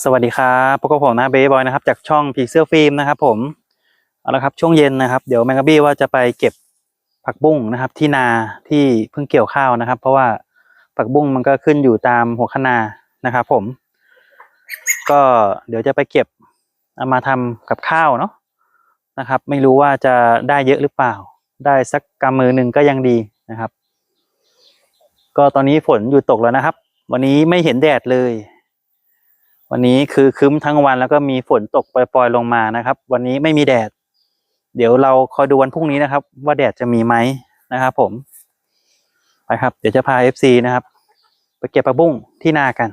สวัสดีครับพบกับผมนะเบย์บอยนะครับจากช่องผีเสื้อฟิล์มนะครับผมเอาละครับช่วงเย็นนะครับ เดี๋ยวแมงกะบี้ว่าจะไปเก็บผักบุ้งนะครับ ที่นาที่เพิ่งเกี่ยวข้าวนะครับ เพราะว่าผักบุ้งมันก็ขึ้นอยู่ตามหัวคนานะครับผม ก็เดี๋ยวจะไปเก็บเอามาทำกับข้าวเนาะนะครับ ไม่รู้ว่าจะได้เยอะหรือเปล่า ได้สักกำมือหนึ่งก็ยังดีนะครับ ก็ตอนนี้ฝนอยู่ตกแล้วนะครับ วันนี้ไม่เห็นแดดเลย วันนี้คือครึ้มทั้งวันแล้วก็มีฝนตกปล่อยๆลงมานะครับ วันนี้ไม่มีแดด เดี๋ยวเราคอยดูวันพรุ่งนี้นะครับ ว่าแดดจะมีไหมนะครับผมไปครับ เดี๋ยวจะพา FC นะครับ ไปเก็บผักบุ้งที่นากัน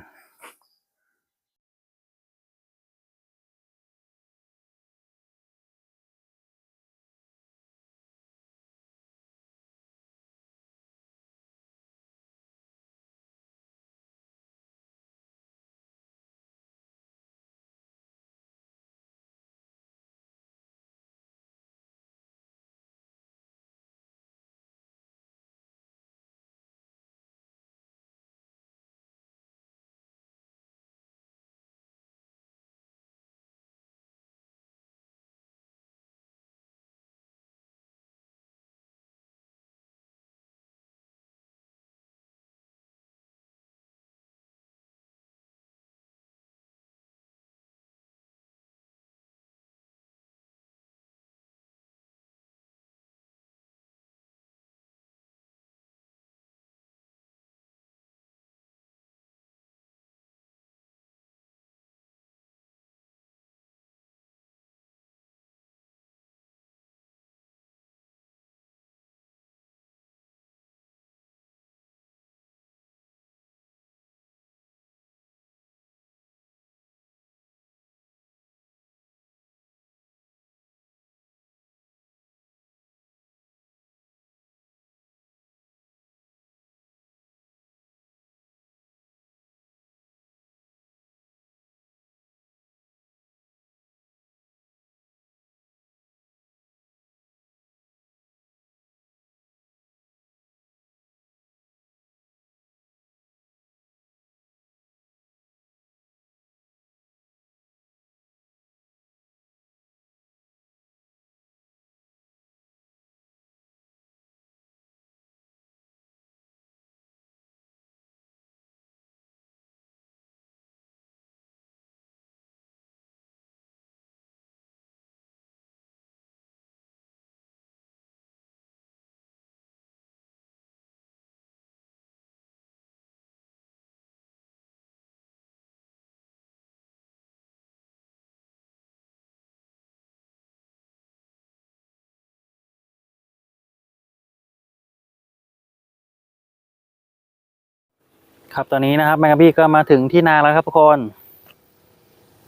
ครับตอนนี้นะครับแมงกะบี้ก็มาถึงที่นาแล้วครับทุกคน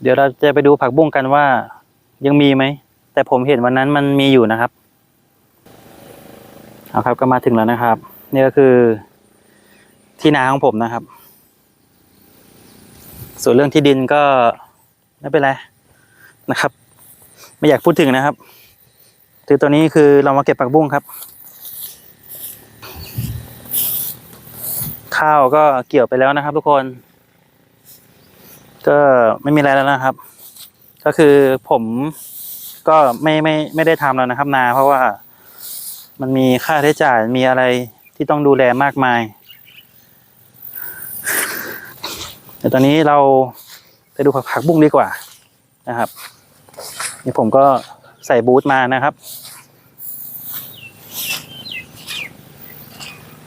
เดี๋ยวเราจะไปดูผักบุ้งกันว่ายังมีไหม แต่ผมเห็นวันนั้นมันมีอยู่นะครับ เอาครับก็มาถึงแล้วนะครับ นี่ก็คือที่นาของผมนะครับ ส่วนเรื่องที่ดินก็ไม่เป็นไรนะครับ ไม่อยากพูดถึงนะครับคือตัวนี้คือเรามาเก็บผักบุ้งครับ ข้าวก็เกี่ยวไปแล้วนะครับ ทุกคน ก็ไม่มีอะไรแล้วนะครับ ก็คือผมก็ไม่ไม่ไม่ได้ทำแล้วนะครับ นา เพราะว่ามันมีค่าใช้จ่ายมีอะไรที่ต้องดูแลมากมายเดี๋ยวตอนนี้เราไปดูผักผักบุ้งดีกว่านะครับนี่ผมก็ใส่บูทมานะครับ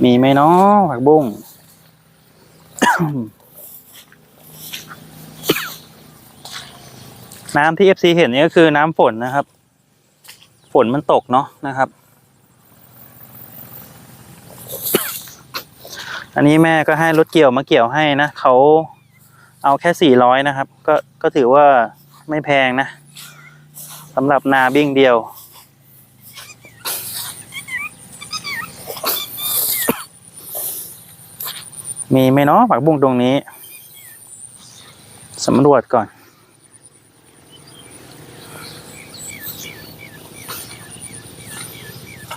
มีไหมเนาะผักบุ้ง น้ำที่ FC เห็นนี่ก็คือน้ำฝนนะครับ ฝนมันตกเนาะนะครับ อันนี้แม่ก็ให้รถเกี่ยวมาเกี่ยวให้นะเขาเอาแค่สี่ร้อยนะครับ ก็ก็ถือว่าไม่แพงนะสำหรับนาบิ้งเดียว มีไหมเนาะผักบุ้งตรงนี้สำรวจก่อน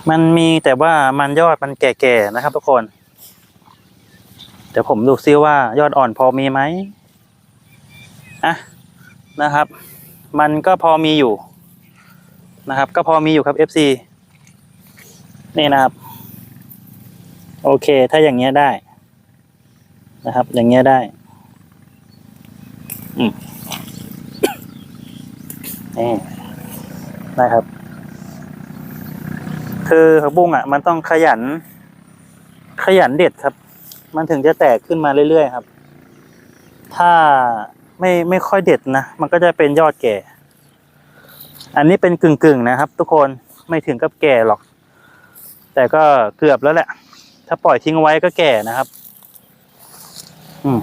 มันมีแต่ว่ามันยอดมันแก่ๆนะครับทุกคน เดี๋ยวผมดูซิว่ายอดอ่อนพอมีไหมอะนะครับ มันก็พอมีอยู่นะครับ ก็พอมีอยู่ครับ FC นี่นะครับ โอเค ถ้าอย่างเงี้ยได้ นะครับ อย่างเงี้ยได้อืมนี่นะครับ คือผักบุ้งอะ มันต้องขยัน ขยันเด็ดครับ มันถึงจะแตกขึ้นมาเรื่อยๆครับ ถ้าไม่ไม่ค่อยเด็ดนะ มันก็จะเป็นยอดแก่ อันนี้เป็นกึ่งๆนะครับ ทุกคนไม่ถึงกับแก่หรอก แต่ก็เกือบแล้วแหละ ถ้าปล่อยทิ้งไว้ก็แก่นะครับ อืม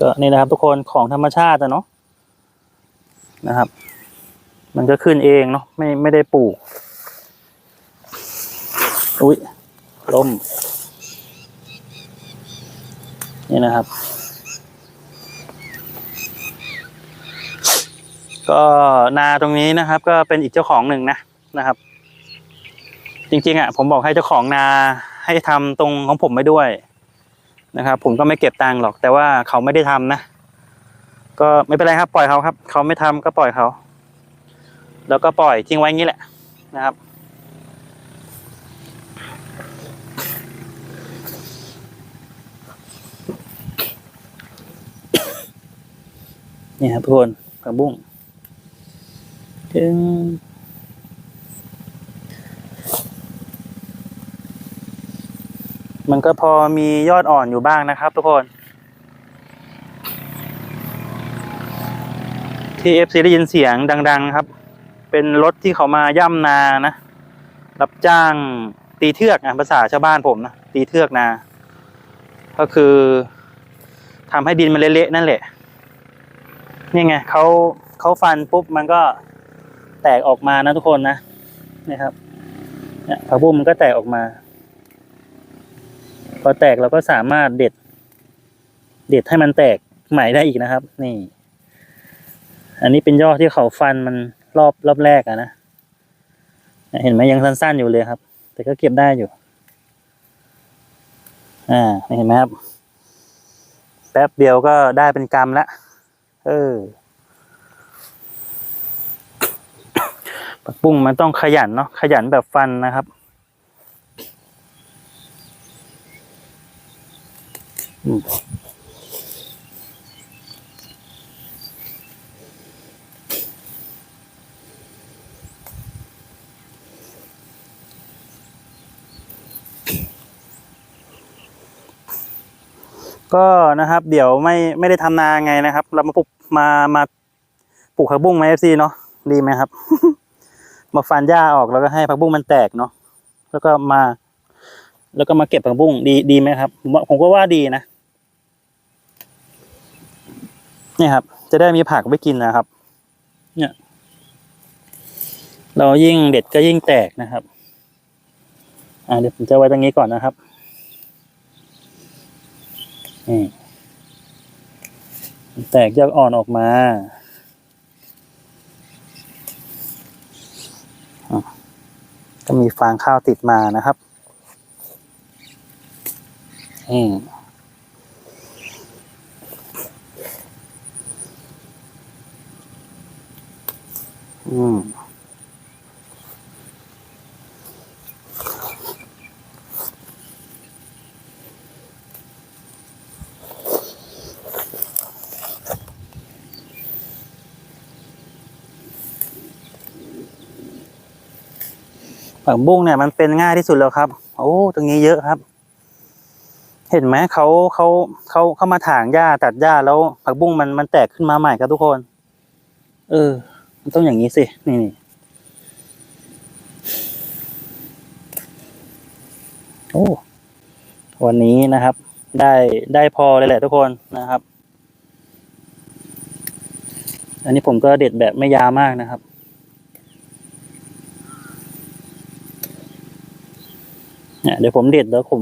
ก็นี่นะครับทุกคนของธรรมชาติอะเนาะนะครับ มันก็ขึ้นเองเนาะไม่ไม่ได้ปลูก อุ้ยลมนี่นะครับ ก็นาตรงนี้นะครับ ก็เป็นอีกเจ้าของหนึ่งนะนะครับ จริงๆอะผมบอกให้เจ้าของนาให้ทำตรงของผมไปด้วยนะครับ ผมก็ไม่เก็บตังค์หรอก แต่ว่าเขาไม่ได้ทำนะก็ไม่เป็นไรครับ ปล่อยเขาครับ เขาไม่ทำก็ปล่อยเขา แล้วก็ปล่อยทิ้งไว้งี้แหละนะครับ นี่ครับทุกคนผักบุ้ง ถึง มันก็พอมียอดอ่อนอยู่บ้างนะครับทุกคนที่เอฟซีได้ยินเสียงดัง ๆ ครับ เป็นรถที่เขามาย่ำนานะ รับจ้างตีเทือกนะภาษาชาวบ้านผมนะตีเทือกนา ก็คือทำให้ดินมันเละๆนั่นแหละนี่ไงเขาเขาฟันปุ๊บมันก็ แตกออกมานะทุกคนนะนี่ครับเนี่ยผักบุ้งมันก็แตกออกมา พอแตกเราก็สามารถเด็ด เด็ดให้มันแตกใหม่ได้อีกนะครับ นี่ อันนี้เป็นยอดที่เขาฟันมันรอบรอบแรกอะนะเห็นไหมยังสั้นๆอยู่เลยครับ แต่ก็เก็บได้อยู่ อ่าเห็นไหมครับ แป๊บเดียวก็ได้เป็นกำละเออ ปักบุ้งมันต้องขยันเนาะขยันแบบฟันนะครับก็นะครับ เดี๋ยวไม่ไม่ได้ทำนาไงนะครับ เรามาปลูกมามาปลูกผักบุ้งไหมเอฟซีเนาะดีไหมครับ มาฟันหญ้าออกแล้วก็ให้ผักบุ้งมันแตกเนาะแล้วก็มา แล้วก็มาเก็บผักบุ้งดีดีไหมครับผมผมก็ว่าดีนะเนี่ยครับ จะได้มีผักไว้กินนะครับ เนี่ย เรายิ่งเด็ดก็ยิ่งแตกนะครับ อ่าเดี๋ยวผมจะไว้ตรงนี้ก่อนนะครับนี่แตกยอดอ่อนออกมาอะ ก็มีฟางข้าวติดมานะครับนี่อืม ผักบุ้งเนี่ยมันเป็นง่ายที่สุดแล้วครับ โอ้ตรงนี้เยอะครับ เห็นไหมเขาเขาเขาเข้ามาถางหญ้าตัดหญ้าแล้วผักบุ้งมันมันแตกขึ้นมาใหม่ครับทุกคน เออ มันต้องอย่างนี้สินี่นี่โอ้วันนี้นะครับ ได้ได้พอเลยแหละทุกคนนะครับ อันนี้ผมก็เด็ดแบบไม่ยาวมากนะครับ เนี่ยเดี๋ยวผมเด็ดแล้วผม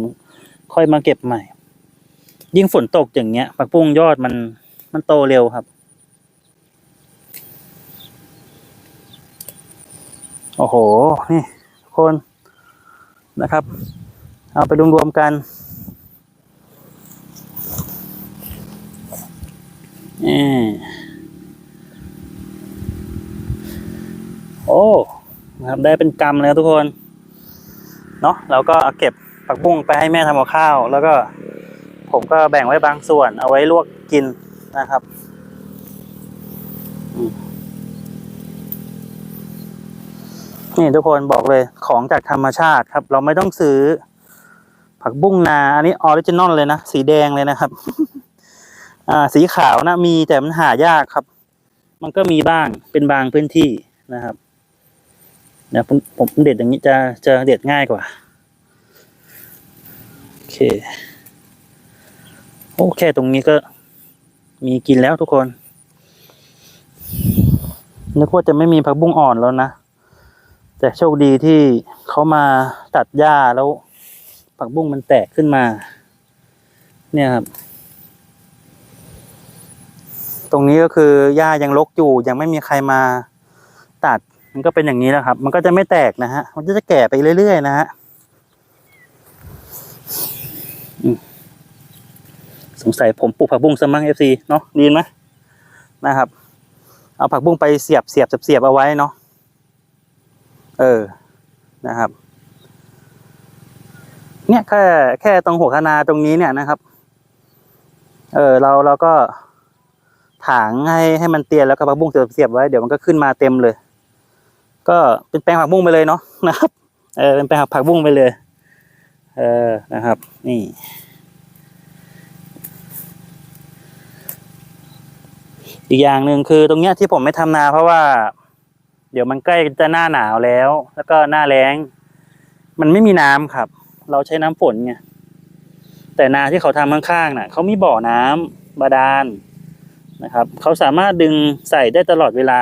ค่อยมาเก็บใหม่ ยิ่งฝนตกอย่างเงี้ยผักบุ้งยอดมันมันโตเร็วครับ โอ้โห นี่ทุกคนนะครับ เอาไปรวมๆกันนี่โอ้ นะครับ ได้เป็นกำแล้วทุกคน เนาะเราก็เอาเก็บผักบุ้งไปให้แม่ทำกับข้าว แล้วก็ผมก็แบ่งไว้บางส่วน เอาไว้ลวกกินนะครับนี่ทุกคนบอกเลยของจากธรรมชาติครับ เราไม่ต้องซื้อ ผักบุ้งนา อันนี้ออริจินอลเลยนะ สีแดงเลยนะครับ อ่า สีขาวนะมีแต่มันหายากครับ มันก็มีบ้างเป็นบางพื้นที่นะครับ เดี๋ยผมผมเด็ดอย่างนี้จะจะเด็ดง่ายกว่า โอเค โอเคตรงนี้ก็มีกินแล้วทุกคนนึกว่าจะไม่มีผักบุ้งอ่อนแล้วนะ แต่โชคดีที่เขามาตัดหญ้าแล้ว ผักบุ้งมันแตกขึ้นมา เนี่ยครับ ตรงนี้ก็คือหญ้ายังรกอยู่ยังไม่มีใครมาตัด มันก็เป็นอย่างนี้แหละครับ มันก็จะไม่แตกนะฮะ มันก็จะแก่ไปเรื่อยๆนะฮะสงสัยผมปลูกผักบุ้งซะมั้งเอฟซีเนาะดีไหมนะครับ เอาผักบุ้งไปเสียบเสียบเสียบเอาไว้เนาะเออนะครับ เนี่ยแค่แค่ตรงหัวคนาตรงนี้เนี่ยนะครับ เออเราเราก็ถางให้ให้มันเตียนแล้วก็ผักบุ้งเสียบเสียบไว้เดี๋ยวมันก็ขึ้นมาเต็มเลย ก็เป็นแปลงผักบุ้งไปเลยเนาะนะครับเออเป็นแปลงผักบุ้งไปเลย เออนะครับ นี่อีกอย่างหนึ่งคือตรงเนี้ยที่ผมไม่ทำนาเพราะว่า เดี๋ยวมันใกล้จะหน้าหนาวแล้ว แล้วก็หน้าแล้ง มันไม่มีน้ำครับ เราใช้น้ำฝนไงแต่นาที่เขาทำข้างๆน่ะเขามีบ่อน้ำบาดาลนะครับ เขาสามารถดึงใส่ได้ตลอดเวลา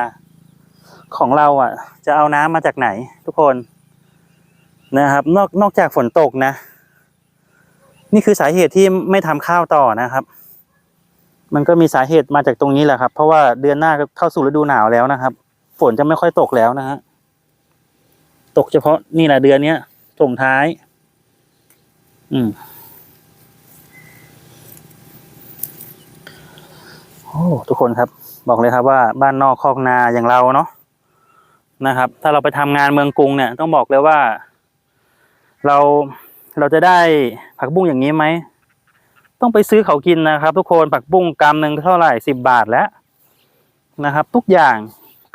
ของเราอะ จะเอาน้ำมาจากไหน ทุกคนนะครับ นอกนอกจากฝนตกนะ นี่คือสาเหตุที่ไม่ทำข้าวต่อนะครับ มันก็มีสาเหตุมาจากตรงนี้แหละครับ เพราะว่าเดือนหน้าก็เข้าสู่ฤดูหนาวแล้วนะครับ ฝนจะไม่ค่อยตกแล้วนะฮะตกเฉพาะนี่แหละเดือนเนี้ยส่งท้าย อืมโอ้ทุกคนครับ บอกเลยครับว่าบ้านนอกคอกนาอย่างเราเนาะ นะครับ ถ้าเราไปทำงานเมืองกรุงเนี่ยต้องบอกเลยว่า เราเราจะได้ผักบุ้งอย่างนี้ไหมต้องไปซื้อเขากินนะครับ ทุกคนผักบุ้งกำหนึ่งเท่าไหร่สิบบาทแล้วนะครับ ทุกอย่าง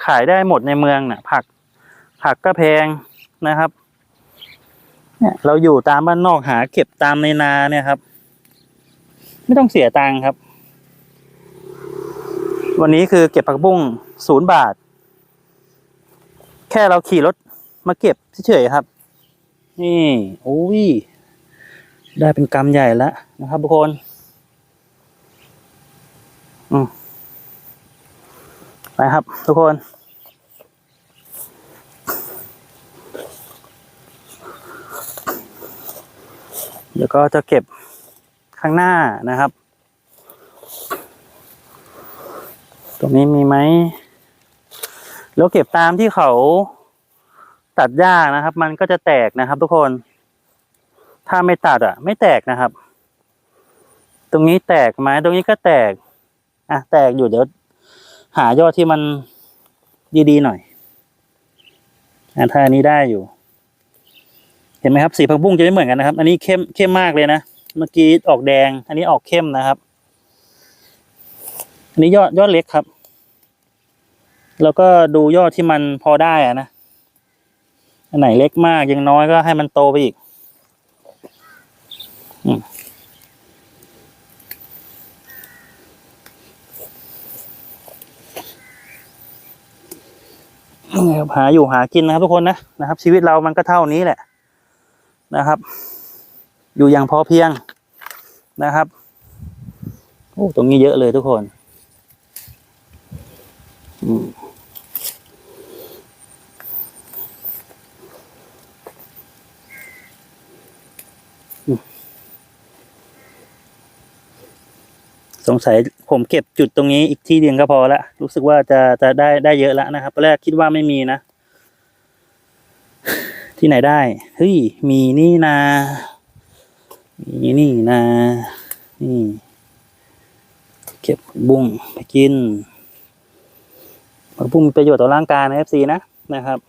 ขายได้หมดในเมืองเนี่ยผักผักก็แพงนะครับ เนี่ยเราอยู่ตามบ้านนอกหาเก็บตามในนาเนี่ยครับ ไม่ต้องเสียตังค์ครับ วันนี้คือเก็บผักบุ้งศูนย์บาท ค่เราขี่รถมาเก็บเฉยๆครับ นี่โอ้ยได้เป็นกำใหญ่แล้วนะครับทุกคนอไปครับ ทุกคน เดี๋ยวก็จะเก็บข้างหน้านะครับ ตรงนี้มีไหม แล้วเก็บตามที่เขาตัดหญ้านะครับ มันก็จะแตกนะครับ ทุกคน ถ้าไม่ตัดอะ ไม่แตกนะครับ ตรงนี้แตกไหมตรงนี้ก็แตก อะ แตกอยู่เดี๋ยวหายอดที่มันดีๆหน่อยอะถ้าอันนี้ได้อยู่ เห็นไหมครับ สีผักบุ้งจะไม่เหมือนกันนะครับ อันนี้เข้มเข้มมากเลยนะเมื่อกี้ออกแดง อันนี้ออกเข้มนะครับ อันนี้ยอดยอดเล็กครับ แล้วก็ดูยอดที่มันพอได้อะนะอันไหนเล็กมากยังน้อยก็ให้มันโตไปอีกหาอยู่หากินนะครับทุกคนนะนะครับ ชีวิตเรามันก็เท่านี้แหละนะครับ อยู่อย่างพอเพียงนะครับโอ้ตรงนี้เยอะเลยทุกคน สงสัยผมเก็บจุดตรงนี้อีกที่เดียวก็พอละ รู้สึกว่าจะจะได้ได้เยอะแล้วนะครับตอนแรกคิดว่าไม่มีนะ ที่ไหนได้ เฮ้ย มีนี่นา มีนี่นา นี่ เก็บบุ้งไปกิน ผักบุ้งมีประโยชน์ต่อร่างกายนะ FC นะนะครับ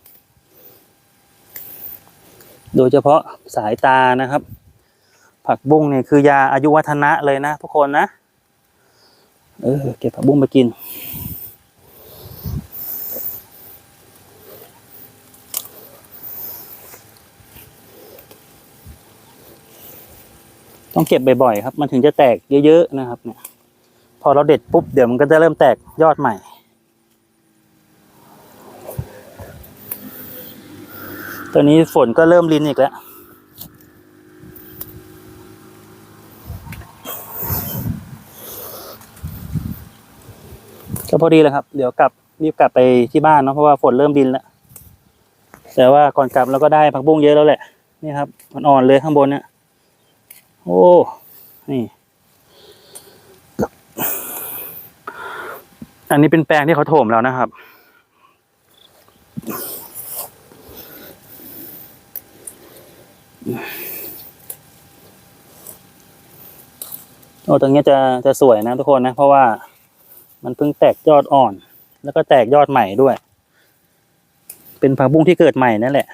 โดยเฉพาะสายตานะครับ ผักบุ้งเนี่ยคือยาอายุวัฒนะเลยนะทุกคนนะเออเก็บผักบุ้งไปกิน ต้องเก็บบ่อยๆครับ มันถึงจะแตกเยอะๆนะครับ เนี่ย พอเราเด็ดปุ๊บเดี๋ยวมันก็จะเริ่มแตกยอดใหม่ ตอนนี้ฝนก็เริ่มรินอีกแล้ว ก็พอดีแหละครับ เดี๋ยวกลับรีบกลับไปที่บ้านเนาะเพราะว่าฝนเริ่มดินแล้ว แต่ว่าก่อนกลับเราก็ได้ผักบุ้งเยอะแล้วแหละ นี่ครับมันอ่อนเลยข้างบนเนี่ย โอ้ นี่ อันนี้เป็นแปลงที่เขาโถมแล้วนะครับ โอ้ตรงนี้จะจะสวยนะทุกคนนะ เพราะว่ามันเพิ่งแตกยอดอ่อน แล้วก็แตกยอดใหม่ด้วย เป็นผักบุ้งที่เกิดใหม่นั่นแหละ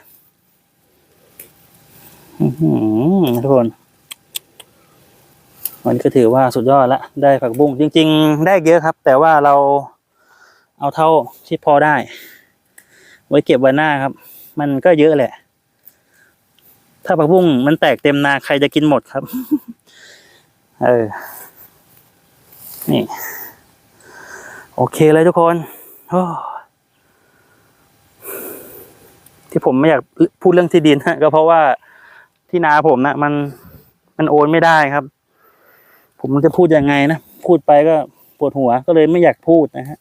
ทุกคน มันก็ถือว่าสุดยอดละ ได้ผักบุ้งจริง ๆ ได้เยอะครับ แต่ว่าเราเอาเท่าที่พอได้ ไว้เก็บวันหน้าครับ มันก็เยอะแหละ ถ้าผักบุ้งมันแตกเต็มนาใครจะกินหมดครับ เออ นี่ โอเคเลยทุกคนที่ผมไม่อยากพูดเรื่องที่ดินฮะก็เพราะว่าที่นาผมนะมันมันโอนไม่ได้ครับ ผมจะพูดยังไงนะ พูดไปก็ปวดหัวก็เลยไม่อยากพูดนะฮะ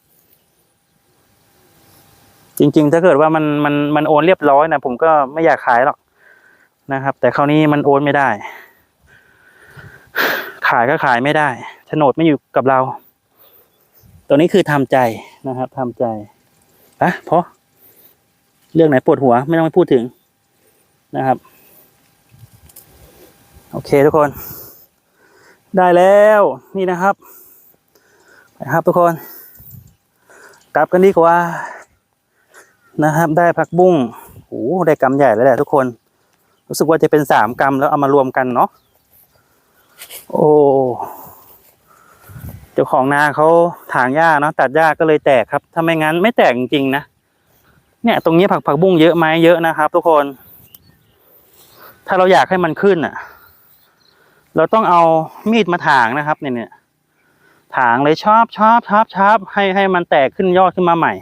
จริง ๆ ถ้าเกิดว่ามันมันมันโอนเรียบร้อยนะผมก็ไม่อยากขายหรอก นะครับ แต่คราวนี้มันโอนไม่ได้ ขายก็ขายไม่ได้โฉนดไม่อยู่กับเรา ตัวนี้คือทำใจนะครับทำใจอะเพราะเรื่องไหนปวดหัวไม่ต้องไปพูดถึงนะครับ โอเคทุกคน ได้แล้วนี่นะครับไปครับทุกคน กลับกันดีกว่านะครับ ได้ผักบุ้งโอ้ได้กำใหญ่แล้วแหละทุกคน รู้สึกว่าจะเป็นสามกำแล้วเอามารวมกันเนาะโอ้เจ้าของนาเขาถางหญ้าเนาะตัดหญ้าก็เลยแตกครับถ้าไม่งั้นไม่แตกจริงๆนะเนี่ย ตรงนี้ผักผักบุ้งเยอะไหมเยอะนะครับ ทุกคน ถ้าเราอยากให้มันขึ้นอะ เราต้องเอามีดมาถางนะครับ เนี่ยเนี่ยถางเลยชอบชอบชอบชอบให้ให้มันแตกขึ้นยอดขึ้นมาใหม่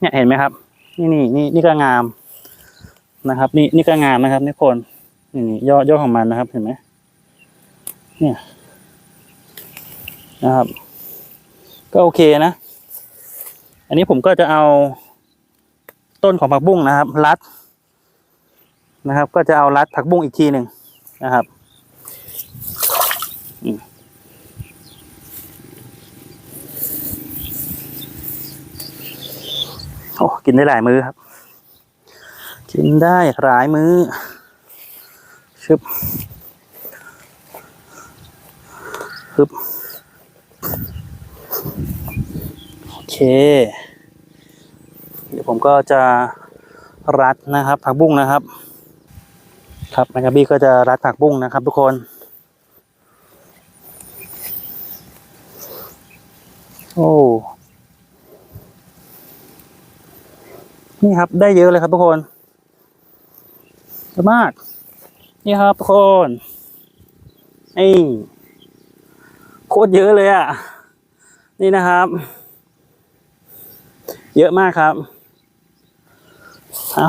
เนี่ยเห็นไหมครับ นี่นี่นี่นี่ก็งาม นะครับ นี่นี่ก็งามนะครับนี่คนนี่นี่ยอดยอดของมันนะครับ เห็นไหมเนี่ยนะครับ ก็โอเคนะ อันนี้ผมก็จะเอาต้นของผักบุ้งนะครับ รัดนะครับ ก็จะเอารัดผักบุ้งอีกทีหนึ่งนะครับโอ้กินได้หลายมื้อครับ กินได้หลายมื้อชึบฮึบโอเค เดี๋ยวผมก็จะรัดนะครับ ผักบุ้งนะครับ ครับแมกกบี้ก็จะรัดผักบุ้งนะครับ ทุกคนโอ้นี่ครับได้เยอะเลยครับทุกคน เยอะมาก นี่ครับทุกคนนี่โคตรเยอะเลยอะ นี่นะครับ เยอะมากครับเอา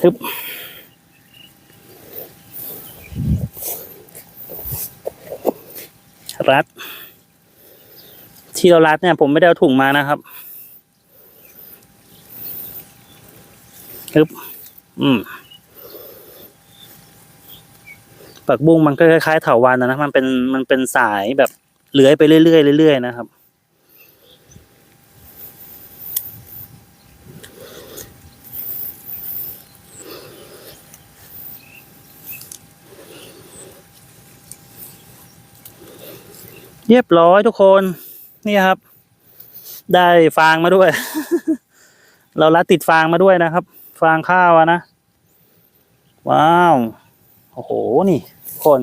ทึบรัด ที่เรารัดเนี่ย ผมไม่ได้เอาถุงมานะครับฮึบ อืมผักบุ้งมันก็คล้ายๆเถาวันนะนะมันเป็นมันเป็นสายแบบเลื้อยไปเรื่อยๆเรื่อยๆนะครับ เรียบร้อยทุกคนนี่ครับ ได้ฟางมาด้วย เราลัดติดฟางมาด้วยนะครับ ฟางข้าวอะนะ ว้าว โอ้โห นี่คน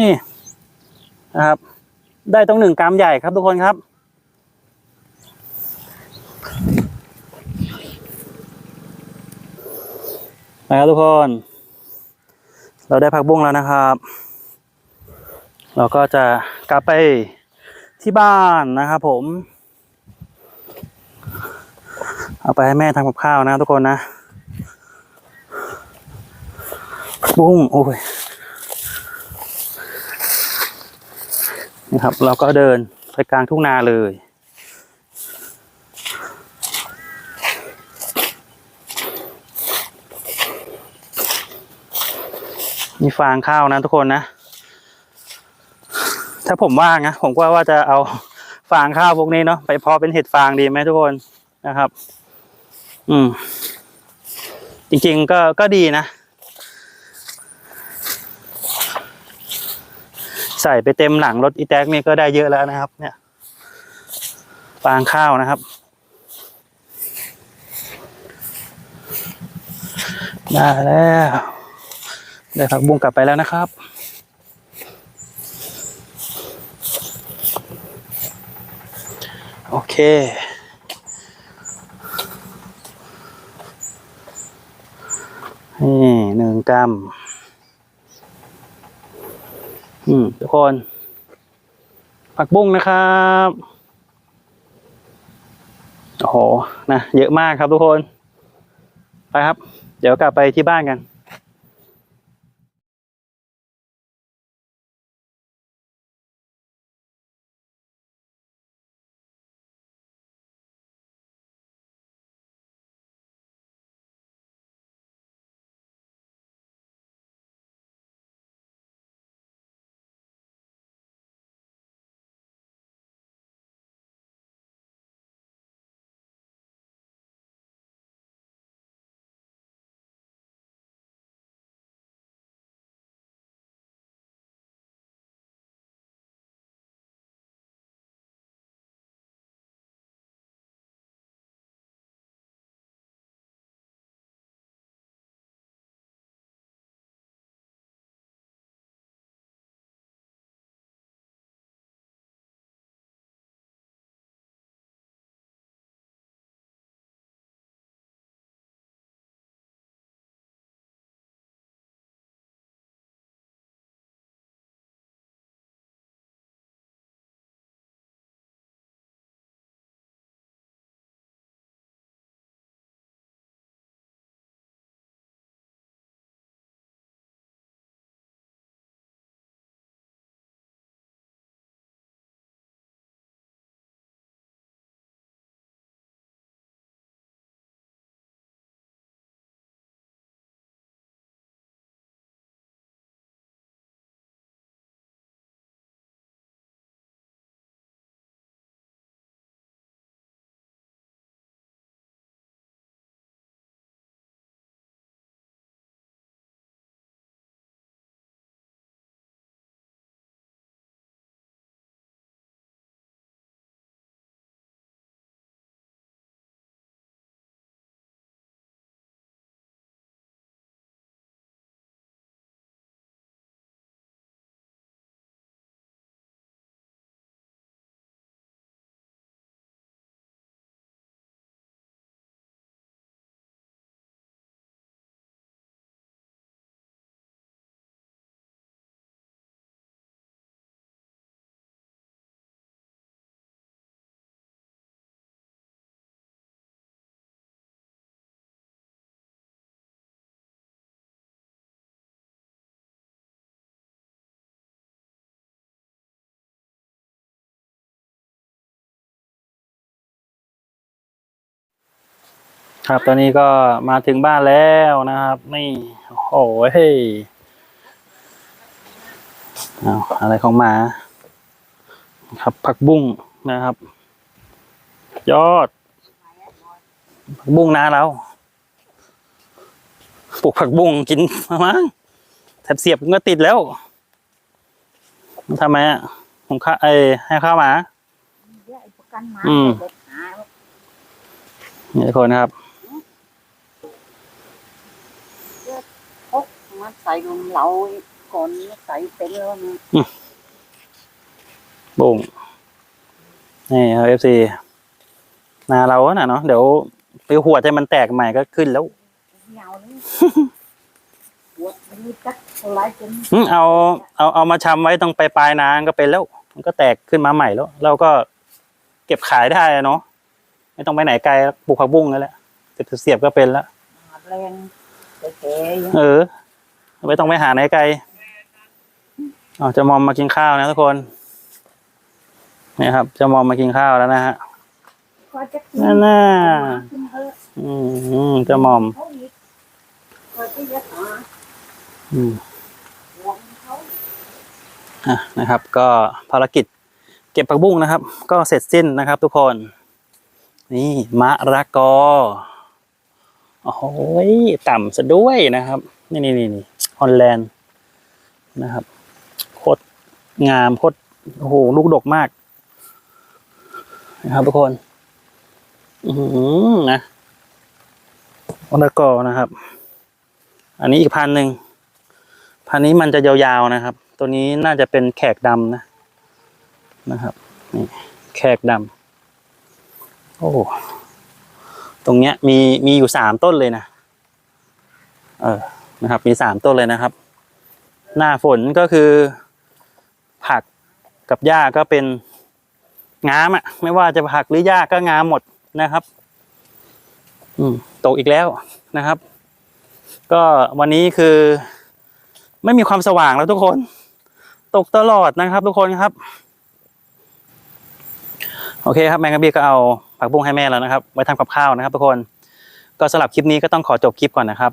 นี่นะครับ ได้ต้องหนึ่งกรัมใหญ่ครับทุกคนครับ นะครับทุกคน เราได้ผักบุ้งแล้วนะครับ เราก็จะกลับไปที่บ้านนะครับผม เอาไปให้แม่ทำกับข้าวนะทุกคนนะบุ้งโอ้ยนะครับ เราก็เดินไปกลางทุ่งนาเลยมีฟางข้าวนะทุกคนนะ ถ้าผมว่างนะผมก็ว่าจะเอาฟางข้าวพวกนี้เนาะไปพาะเป็นเห็ดฟางดีไหมทุกคนนะครับ อืม จริงๆก็ก็ดีนะ ใส่ไปเต็มหลังรถอีแท็กนี่ก็ได้เยอะแล้วนะครับ เนี่ยฟางข้าวนะครับ ได้แล้วได้ผักบุ้งกลับไปแล้วนะครับโอเค นี่หนึ่ งกรัมอืมทุกคน ผักบุ้งนะครับโอ้โหนะเยอะมากครับทุกคน ไปครับ เดี๋ยวกลับไปที่บ้านกัน ครับ ตอนนี้ก็มาถึงบ้านแล้วนะครับ นี่โอ้โหเฮ้ยเอาอะไรของหมา ครับ ผักบุ้งนะครับ ยอด ผักบุ้งนาเราปลูกผักบุ้งกินมามั้งแถบเสียบก็ติดแล้วทำไมอะผมข้าไอให้ข้าวหมาเดี๋ยวไอ้ประกันมาอืมเด็กหาว่านี่ทุกคนนะครับ กมาใส่ลงเหลาก่อนใส่เป็นแล้วมันบุ้งนี่ครับเอฟซีนาเราอะน่ะเนาะเดี๋ยวไปหัวใจมันแตกใหม่ก็ขึ้นแล้วเหงาเลยปวดมันจักเท่าไรจนอืมเอาเอาเอามาชำไว้ตรงปลายปลายๆนาก็เป็นแล้ว มันก็แตกขึ้นมาใหม่แล้ว เราก็เก็บขายได้อะเนาะไม่ต้องไปไหนไกลปลูกผักบุ้งนั่นแหละเสียบเสียบก็เป็นแล้วหาแรงแก่ๆอยู่เออ ไม่ต้องไปหาไหนไกลอ๋อจะมอมมากินข้าวนะทุกคนนี่ครับ จะมอมมากินข้าวแล้วนะฮะนั่นน่ะกินเถอะอืมจะมอมอืมอะนะครับ ก็ภารกิจเก็บผักบุ้งนะครับ ก็เสร็จสิ้นนะครับ ทุกคน นี่มะระกอโอ้โหต่ำซะด้วยนะครับ นี่นี่นี่ ฮอลแลนด์นะครับโคตรงามโคตรโอ้โหลูกดกมากนะครับทุกคน อือหือนะมะระกอนะครับ อันนี้อีกพันหนึ่งพันนี้มันจะยาวๆนะครับ ตัวนี้น่าจะเป็นแขกดำนะนะครับนี่แขกดำโอ้ตรงเนี้ยมีมีอยู่สามต้นเลยนะ เออ นะครับ มีสามต้นเลยนะครับ หน้าฝนก็คือ ผักกับหญ้าก็เป็นงามอะ่ะ ไม่ว่าจะผักหรือหญ้าก็งามหมดนะครับ อืมตกอีกแล้วนะครับ ก็วันนี้คือ ไม่มีความสว่างแล้วทุกคน ตกตลอดนะครับ ทุกคนครับ โอเคครับแมงกะบี้ก็เอาผักบุ้งให้แม่แล้วนะครับ ไว้ทำกับข้าวนะครับ ทุกคน ก็สำหรับคลิปนี้ก็ต้องขอจบคลิปก่อนนะครับ